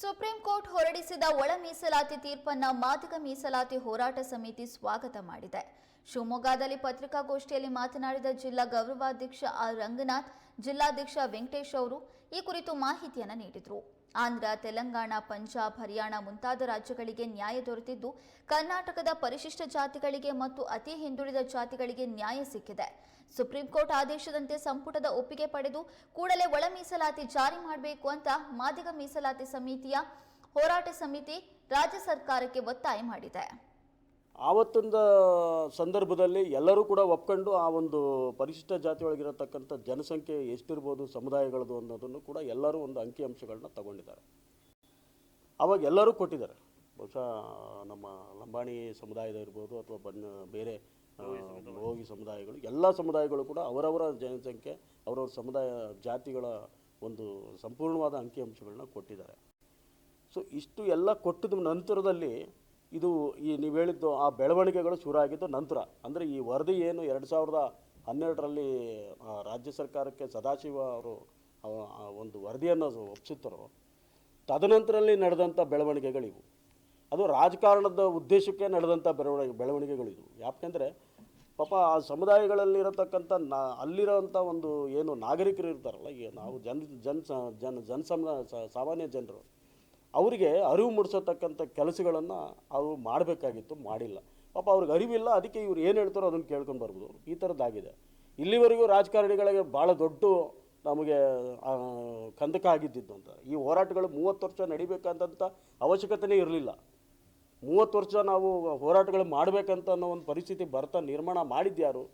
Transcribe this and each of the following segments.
Supreme court ಹೊರಡಿಸಿದ ಒಳ ಮೀಸಲಾತಿ ತೀರ್ಪನ್ನ ಮಾದಿಗ ಮೀಸಲಾತಿ ಹೋರಾಟ ಸಮಿತಿ ಸ್ವಾಗತ ಮಾಡಿದೆ. ಶಿವಮೊಗ್ಗದಲ್ಲಿ ಪತ್ರಿಕಾಗೋಷ್ಠಿಯಲ್ಲಿ ಮಾತನಾಡಿದ ಜಿಲ್ಲಾ ಗೌರವಾಧ್ಯಕ್ಷ ಆರ್ ರಂಗನಾಥ್, ಜಿಲ್ಲಾಧ್ಯಕ್ಷ ವೆಂಕಟೇಶ್ ಅವರು ಈ ಕುರಿತು ಮಾಹಿತಿಯನ್ನು ನೀಡಿದರು. ಆಂಧ್ರ, ತೆಲಂಗಾಣ, ಪಂಜಾಬ್, ಹರಿಯಾಣ ಮುಂತಾದ ರಾಜ್ಯಗಳಿಗೆ ನ್ಯಾಯ ದೊರೆತಿದ್ದು, ಕರ್ನಾಟಕದ ಪರಿಶಿಷ್ಟ ಜಾತಿಗಳಿಗೆ ಮತ್ತು ಅತಿ ಹಿಂದುಳಿದ ಜಾತಿಗಳಿಗೆ ನ್ಯಾಯ ಸಿಕ್ಕಿದೆ. ಸುಪ್ರೀಂ ಕೋರ್ಟ್ ಆದೇಶದಂತೆ ಸಂಪುಟದ ಒಪ್ಪಿಗೆ ಪಡೆದು ಕೂಡಲೇ ಒಳ ಮೀಸಲಾತಿ ಜಾರಿ ಮಾಡಬೇಕು ಅಂತ ಮಾದಿಗ ಮೀಸಲಾತಿ ಸಮಿತಿಯ ಹೋರಾಟ ಸಮಿತಿ ರಾಜ್ಯ ಸರ್ಕಾರಕ್ಕೆ ಒತ್ತಾಯ ಮಾಡಿದೆ. ಆವತ್ತಿನ ಸಂದರ್ಭದಲ್ಲಿ ಎಲ್ಲರೂ ಕೂಡ ಒಪ್ಕೊಂಡು ಆ ಒಂದು ಪರಿಶಿಷ್ಟ ಜಾತಿ ಒಳಗಿರತಕ್ಕಂಥ ಜನಸಂಖ್ಯೆ ಎಷ್ಟಿರ್ಬೋದು ಸಮುದಾಯಗಳದು ಅನ್ನೋದನ್ನು ಕೂಡ ಎಲ್ಲರೂ ಒಂದು ಅಂಕಿಅಂಶಗಳನ್ನ ತಗೊಂಡಿದ್ದಾರೆ. ಅವಾಗ ಎಲ್ಲರೂ ಕೊಟ್ಟಿದ್ದಾರೆ. ಬಹುಶಃ ನಮ್ಮ ಲಂಬಾಣಿ ಸಮುದಾಯದ ಇರ್ಬೋದು ಅಥವಾ ಬನ್ ಬೇರೆ ರೋಗಿ ಸಮುದಾಯಗಳು. ಎಲ್ಲ ಸಮುದಾಯಗಳು ಕೂಡ ಅವರವರ ಜನಸಂಖ್ಯೆ ಅವರವ್ರ ಸಮುದಾಯ ಜಾತಿಗಳ ಒಂದು ಸಂಪೂರ್ಣವಾದ ಅಂಕಿಅಂಶಗಳನ್ನ ಕೊಟ್ಟಿದ್ದಾರೆ. ಸೊ ಇಷ್ಟು ಎಲ್ಲ ಕೊಟ್ಟಿದ ನಂತರದಲ್ಲಿ ಇದು ಈ ನೀವು ಹೇಳಿದ್ದು ಆ ಬೆಳವಣಿಗೆಗಳು ಶುರು ಆಗಿದ್ದು ನಂತರ. ಅಂದರೆ ಈ ವರದಿ ಏನು ಎರಡು ಸಾವಿರದ ಹನ್ನೆರಡರಲ್ಲಿ ರಾಜ್ಯ ಸರ್ಕಾರಕ್ಕೆ ಸದಾಶಿವ ಅವರು ಒಂದು ವರದಿಯನ್ನು ಒಪ್ಪಿಸಿದ್ದರು ತದನಂತರದಲ್ಲಿ ನಡೆದಂಥ ಬೆಳವಣಿಗೆಗಳಿವು. ಅದು ರಾಜಕಾರಣದ ಉದ್ದೇಶಕ್ಕೆ ನಡೆದಂಥ ಬೆಳವಣಿಗೆ ಬೆಳವಣಿಗೆಗಳಿವು. ಯಾಕೆಂದರೆ, ಪಾಪ ಆ ಸಮುದಾಯಗಳಲ್ಲಿರತಕ್ಕಂಥ ನಾ ಅಲ್ಲಿರೋಂಥ ಒಂದು ಏನು ನಾಗರಿಕರು ಇರ್ತಾರಲ್ಲ ಈಗ ನಾವು ಜನ ಜನ ಜನ ಜನಸಮ ಸಾಮಾನ್ಯ ಜನರು. ಅವರಿಗೆ ಅರಿವು ಮೂಡಿಸತಕ್ಕಂಥ ಕೆಲಸಗಳನ್ನು ಅವರು ಮಾಡಬೇಕಾಗಿತ್ತು, ಮಾಡಿಲ್ಲ. ಪಾಪ ಅವ್ರಿಗೆ ಅರಿವಿಲ್ಲ, ಅದಕ್ಕೆ ಇವ್ರು ಏನು ಹೇಳ್ತಾರೋ ಅದನ್ನು ಕೇಳ್ಕೊಂಡು ಬರ್ಬೋದು ಈ ಥರದ್ದಾಗಿದೆ ಇಲ್ಲಿವರೆಗೂ ರಾಜಕಾರಣಿಗಳಿಗೆ ಭಾಳ ದೊಡ್ಡ ನಮಗೆ ಕಂದಕ ಆಗಿದ್ದಿದ್ದು ಅಂತ. ಈ ಹೋರಾಟಗಳು ಮೂವತ್ತು ವರ್ಷ ನಡಿಬೇಕಂತ ಅವಶ್ಯಕತೆಯೇ ಇರಲಿಲ್ಲ. ಮೂವತ್ತು ವರ್ಷ ನಾವು ಹೋರಾಟಗಳು ಮಾಡಬೇಕಂತ ಅನ್ನೋ ಒಂದು ಪರಿಸ್ಥಿತಿ ಬರ್ತಾ ನಿರ್ಮಾಣ ಮಾಡಿದ್ಯಾರು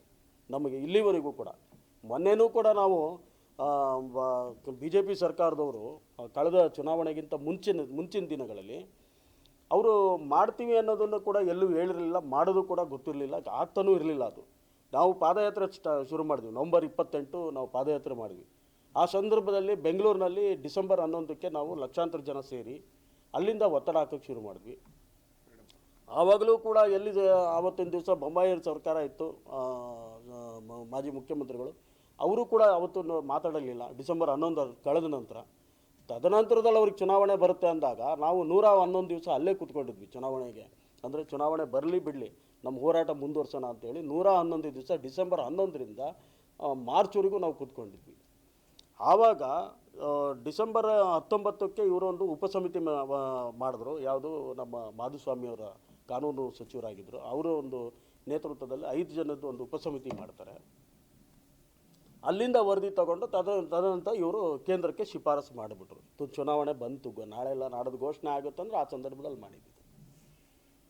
ನಮಗೆ ಇಲ್ಲಿವರೆಗೂ ಕೂಡ. ಮೊನ್ನೆನೂ ಕೂಡ ನಾವು ಬಿ ಜೆ ಪಿ ಸರ್ಕಾರದವರು ಕಳೆದ ಚುನಾವಣೆಗಿಂತ ಮುಂಚಿನ ಮುಂಚಿನ ದಿನಗಳಲ್ಲಿ ಅವರು ಮಾಡ್ತೀವಿ ಅನ್ನೋದನ್ನು ಕೂಡ ಎಲ್ಲೂ ಹೇಳಿರಲಿಲ್ಲ, ಮಾಡೋದು ಕೂಡ ಗೊತ್ತಿರಲಿಲ್ಲ ಆಗ್ತಾನೂ ಇರಲಿಲ್ಲ ಅದು. ನಾವು ಪಾದಯಾತ್ರೆ ಶುರು ಮಾಡಿದ್ವಿ, ನವಂಬರ್ ಇಪ್ಪತ್ತೆಂಟು ನಾವು ಪಾದಯಾತ್ರೆ ಮಾಡಿದ್ವಿ. ಆ ಸಂದರ್ಭದಲ್ಲಿ ಬೆಂಗಳೂರಿನಲ್ಲಿ ಡಿಸೆಂಬರ್ ಹನ್ನೊಂದಕ್ಕೆ ನಾವು ಲಕ್ಷಾಂತರ ಜನ ಸೇರಿ ಅಲ್ಲಿಂದ ಒತ್ತಡ ಹಾಕೋಕ್ಕೆ ಶುರು ಮಾಡಿದ್ವಿ. ಆವಾಗಲೂ ಕೂಡ ಎಲ್ಲಿ ಆವತ್ತಿನ ದಿವಸ ಬೊಮ್ಮಾಯಿ ಸರ್ಕಾರ ಇತ್ತು ಮಾಜಿ ಮುಖ್ಯಮಂತ್ರಿಗಳು ಅವರು ಕೂಡ ಅವತ್ತು ಮಾತಾಡಲಿಲ್ಲ. ಡಿಸೆಂಬರ್ ಹನ್ನೊಂದು ಕಳೆದ ನಂತರ. ತದನಂತರದಲ್ಲಿ ಅವ್ರಿಗೆ ಚುನಾವಣೆ ಬರುತ್ತೆ ಅಂದಾಗ ನಾವು ನೂರ ಹನ್ನೊಂದು ದಿವಸ ಅಲ್ಲೇ ಕೂತ್ಕೊಂಡಿದ್ವಿ ಚುನಾವಣೆಗೆ. ಅಂದರೆ ಚುನಾವಣೆ ಬರಲಿ ಬಿಡಲಿ, ನಮ್ಮ ಹೋರಾಟ ಮುಂದುವರ್ಸೋಣ ಅಂತೇಳಿ ನೂರ ಹನ್ನೊಂದು ದಿವಸ ಡಿಸೆಂಬರ್ ಹನ್ನೊಂದರಿಂದ ಮಾರ್ಚ್ವರೆಗೂ ನಾವು ಕೂತ್ಕೊಂಡಿದ್ವಿ. ಆವಾಗ ಡಿಸೆಂಬರ್ ಹತ್ತೊಂಬತ್ತಕ್ಕೆ ಇವರೊಂದು ಉಪಸಮಿತಿ ಮಾಡಿದ್ರು. ಯಾವುದು ನಮ್ಮ ಮಾಧುಸ್ವಾಮಿಯವರ ಕಾನೂನು ಸಚಿವರಾಗಿದ್ದರು. ಅವರು ಒಂದು ನೇತೃತ್ವದಲ್ಲಿ ಐದು ಜನದ್ದು ಒಂದು ಉಪಸಮಿತಿ ಮಾಡ್ತಾರೆ. ಅಲ್ಲಿಂದ ವರದಿ ತಗೊಂಡು ತದ ತದನಂತರ ಇವರು ಕೇಂದ್ರಕ್ಕೆ ಶಿಫಾರಸು ಮಾಡಿಬಿಟ್ರು. ತು ಚುನಾವಣೆ ಬಂತು ನಾಳೆ ಎಲ್ಲ ನಾಡೋದು ಘೋಷಣೆ ಆಗುತ್ತಂದ್ರೆ ಆ ಸಂದರ್ಭದಲ್ಲಿ ಮಾಡಿದ್ದು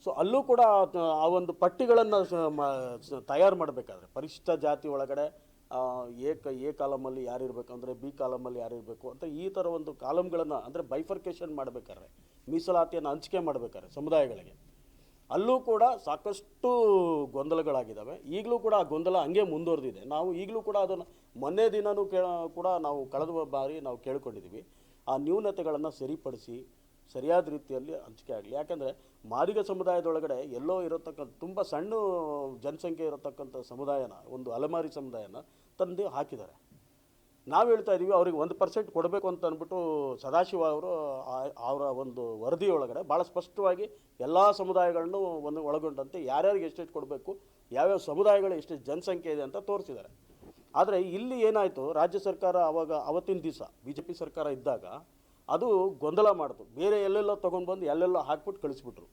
ಸೊ ಅಲ್ಲೂ ಕೂಡ ಆ- ಒಂದು ಪಟ್ಟಿಗಳನ್ನು ತಯಾರು ಮಾಡಬೇಕಾದ್ರೆ ಪರಿಶಿಷ್ಟ ಜಾತಿ ಒಳಗಡೆ ಎ ಏಕ, ಎ ಕಾಲಮಲ್ಲಿ ಯಾರಿರಬೇಕು ಅಂದರೆ ಬಿ ಕಾಲಮಲ್ಲಿ ಯಾರಿರಬೇಕು ಅಂತ ಈ ಥರ ಒಂದು ಕಾಲಮ್ಗಳನ್ನು ಅಂದರೆ ಬೈಫರ್ಕೇಷನ್ ಮಾಡಬೇಕಾದ್ರೆ, ಮೀಸಲಾತಿಯನ್ನು ಹಂಚಿಕೆ ಮಾಡಬೇಕಾದ್ರೆ ಸಮುದಾಯಗಳಿಗೆ. ಅಲ್ಲೂ ಕೂಡ ಸಾಕಷ್ಟು ಗೊಂದಲಗಳಾಗಿದ್ದಾವೆ. ಈಗಲೂ ಕೂಡ ಆ ಗೊಂದಲ ಹಂಗೆ ಮುಂದುವರೆದಿದೆ. ನಾವು ಈಗಲೂ ಕೂಡ ಅದನ್ನು ಮೊನ್ನೆ ದಿನವೂ ಕೇ ಕೂಡ ನಾವು ಕಳೆದ ಬಾರಿ ನಾವು ಕೇಳ್ಕೊಂಡಿದ್ದೀವಿ. ಆ ನ್ಯೂನತೆಗಳನ್ನು ಸರಿಪಡಿಸಿ, ಸರಿಯಾದ ರೀತಿಯಲ್ಲಿ ಹಂಚಿಕೆ ಆಗಲಿ. ಯಾಕೆಂದರೆ ಮಾದಿಗ ಸಮುದಾಯದೊಳಗಡೆ ಎಲ್ಲೋ ಇರತಕ್ಕಂಥ, ತುಂಬ ಸಣ್ಣ ಜನಸಂಖ್ಯೆ ಇರತಕ್ಕಂಥ ಸಮುದಾಯನ, ಒಂದು ಅಲೆಮಾರಿ ಸಮುದಾಯನ ತಂದು ಹಾಕಿದ್ದಾರೆ. ನಾವು ಹೇಳ್ತಾ ಇದ್ದೀವಿ ಅವ್ರಿಗೆ ಒಂದು ಪರ್ಸೆಂಟ್ ಕೊಡಬೇಕು ಅಂತ ಅಂದ್ಬಿಟ್ಟು ಸದಾಶಿವ ಅವರು ಅವರ ಒಂದು ವರದಿಯೊಳಗಡೆ ಭಾಳ ಸ್ಪಷ್ಟವಾಗಿ ಎಲ್ಲ ಸಮುದಾಯಗಳನ್ನು ಒಂದು ಒಳಗೊಂಡಂತೆ ಯಾರ್ಯಾರಿಗೆ ಎಷ್ಟೆಷ್ಟು ಕೊಡಬೇಕು, ಯಾವ್ಯಾವ ಸಮುದಾಯಗಳು ಎಷ್ಟೆಷ್ಟು ಜನಸಂಖ್ಯೆ ಇದೆ ಅಂತ ತೋರಿಸಿದ್ದಾರೆ. ಆದರೆ ಇಲ್ಲಿ ಏನಾಯಿತು, ರಾಜ್ಯ ಸರ್ಕಾರ ಅವಾಗ ಅವತ್ತಿನ ದಿವಸ ಬಿ ಜೆ ಪಿ ಸರ್ಕಾರ ಇದ್ದಾಗ ಅದು ಗೊಂದಲ ಮಾಡಿತು. ಬೇರೆ ಎಲ್ಲೆಲ್ಲೋ ತೊಗೊಂಡು ಬಂದು ಎಲ್ಲೆಲ್ಲೋ ಹಾಕ್ಬಿಟ್ಟು ಕಳಿಸ್ಬಿಟ್ರು.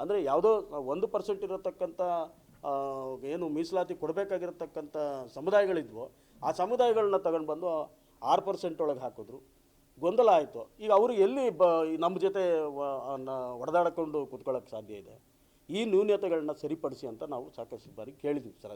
ಅಂದರೆ ಯಾವುದೋ ಒಂದು ಪರ್ಸೆಂಟ್ ಇರತಕ್ಕಂಥ ಏನು ಮೀಸಲಾತಿ ಕೊಡಬೇಕಾಗಿರತಕ್ಕಂಥ ಸಮುದಾಯಗಳಿದ್ವೋ. ಆ ಸಮುದಾಯಗಳನ್ನ ತಗೊಂಡು ಬಂದು ಆರು ಪರ್ಸೆಂಟ್ ಒಳಗೆ ಹಾಕಿದ್ರು. ಗೊಂದಲ ಆಯಿತು. ಈಗ ಅವರು ಎಲ್ಲಿ ಬ ನಮ್ಮ ಜೊತೆ ಹೊಡೆದಾಡಿಕೊಂಡು ಕೂತ್ಕೊಳ್ಳೋಕ್ಕೆ ಸಾಧ್ಯ ಇದೆ? ಈ ನ್ಯೂನ್ಯತೆಗಳನ್ನ ಸರಿಪಡಿಸಿ ಅಂತ ನಾವು ಸಾಕಷ್ಟು ಬಾರಿ ಕೇಳಿದ್ವಿ ಸರ್.